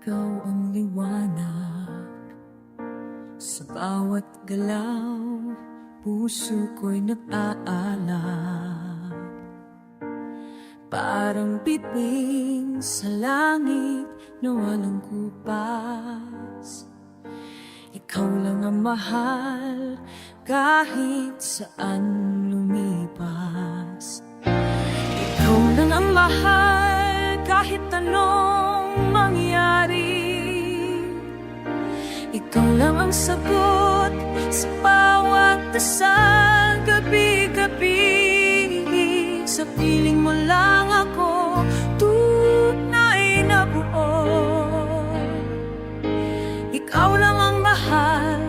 ikaw ang liwanag. Sa bawat galaw, puso ko'y nag-aalak. Parang bituin sa langit na walang kupas. Ikaw lang ang mahal kahit saan lumipas. Ikaw lang ang mahal kahit ano mangyari Ikaw lang ang sagot sa bawat dasal gabi-gabi. Sa piling mo lang ako tunay na buo Ikaw lang ang mahal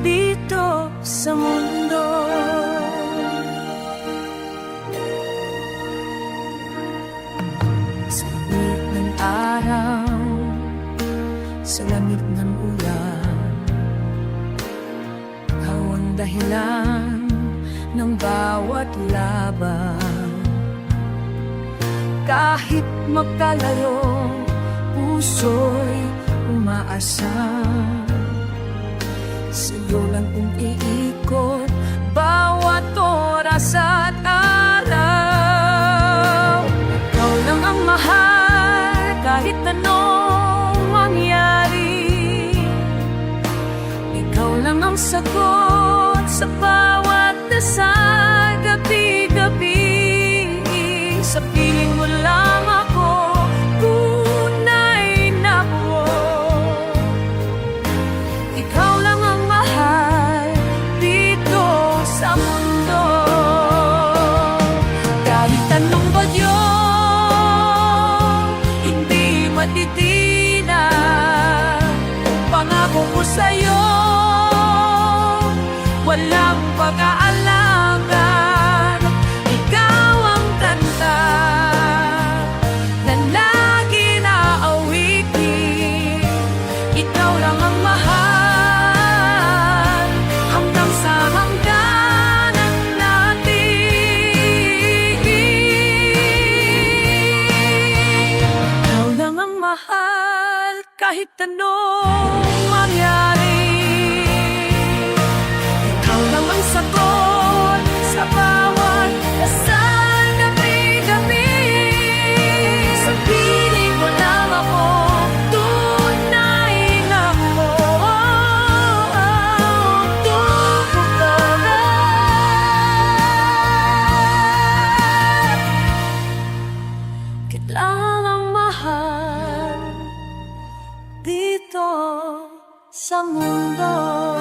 dito sa mundo. Sa ng araw Sa lamig ng ulan. Ikaw ang dahilan ng bawat laban. Kahit magkalaro Puso'y umaasam Sa'yo lang kung iikot Bawat oras at araw. Ikaw lang ang mahal Kahit anong lang ang sagot Sa bawat dasal Gabi-gabi. Sa piling mo lang Walang pag-aalangan Ikaw ang kanta Na lagi naawitin. Ikaw lang ang mahal. Hanggang sa hangganan natin. Ikaw lang ang mahal kahit anong 想梦到。